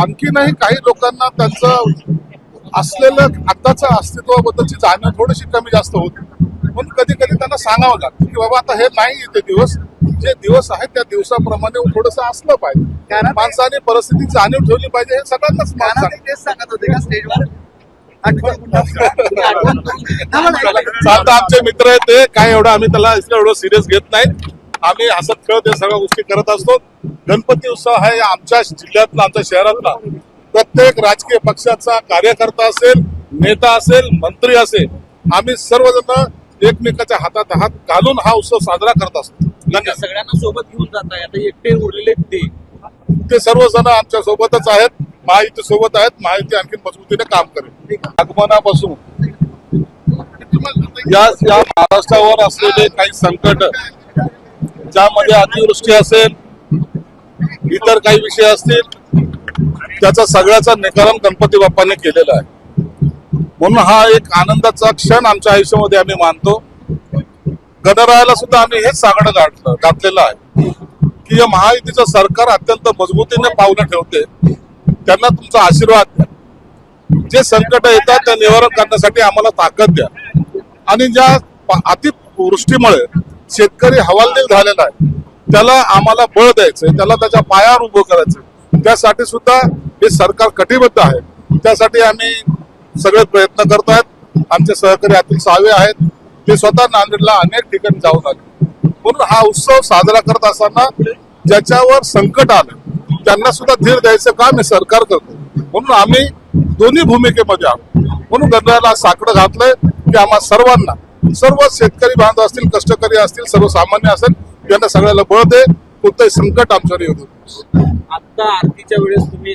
आणखीनही काही लोकांना त्यांचं असलेलं आताच्या अस्तित्वाबद्दलची जाणीव थोडीशी कमी जास्त होती. म्हणून कधी कधी त्यांना सांगावं लागतं की बाबा आता हे नाही ते दिवस. जे दिवस आहेत त्या दिवसाप्रमाणे थोडस असलं पाहिजे. कारण- माणसाने परिस्थिती जाणीव ठेवली पाहिजे हे सगळ्यांनाच तेच सांगत होते का स्टेजवर. चालतं आमचे मित्र आहेत ते. काय एवढं आम्ही त्याला एवढं सिरियस घेत नाही आम्ही हसत खेळत या सगळ्या गोष्टी करत असतो. गणपती उत्सव हा या आमच्या जिल्ह्यातला आमच्या शहरातला प्रत्येक राजकीय पक्षाचा कार्यकर्ता असेल नेता असेल मंत्री असेल आम्ही सर्वजण एकमेकाच्या हातात हात घालून हा उत्सव साजरा करत असतो. धन्यवाद सगळ्यांना सोबत घेऊन जात आहे. आता एकटे उरलेले ते. ते सर्वजण आमच्या सोबतच आहेत. महायुती सोबत आहेत. महायुती आणखी मजबूतीने काम करेल. आगमनापासून. या या महाराष्ट्रावर असलेले काही संकट ज्यामध्ये अतिवृष्टी असेल इतर काही विषय असतील त्याचा सगळ्याचा निकालन गणपती बाप्पाने केलेला आहे. म्हणून हा एक आनंदाचा क्षण आमच्या आयुष्यामध्ये आम्ही मानतो. गणरायाला सुद्धा आम्ही हेच सांगणं घातलेलं आहे की या महायुतीचं सरकार अत्यंत मजबूतीने पावलं ठेवते. त्यांना तुमचा आशीर्वाद द्या. जे संकट येतात ते निवारण करण्यासाठी आम्हाला ताकद द्या. आणि ज्या अतिवृष्टीमुळे शेतकरी हवालदिल झालेला आहे. त्याला आम्हाला बळ द्यायचंय त्याला त्याच्या पायावर उभं करायचंय. त्यासाठी सुद्धा हे सरकार कटिबद्ध आहे. त्यासाठी आम्ही सगळे प्रयत्न करत आहेत. आमचे सहकारी अतुल सावे आहेत. ते स्वतः नांदेडला अनेक ठिकाणी जाऊन आले. म्हणून हा उत्सव साजरा करत असताना ज्याच्यावर संकट आलं त्यांना सुद्धा धीर द्यायचं काम हे सरकार करतो. म्हणून आम्ही दोन्ही भूमिकेमध्ये आहोत. म्हणून गणरायाला साकडं घातलंय की आम्हा सर्वांना सर्व शेतकरी बांधव असतील कष्टकरी असतील सर्वसामान्य असेल यांना सगळ्याला बळ दे. कोणतंही संकट आमच्यावर येऊ आता आरतीच्या वेळेस तुम्ही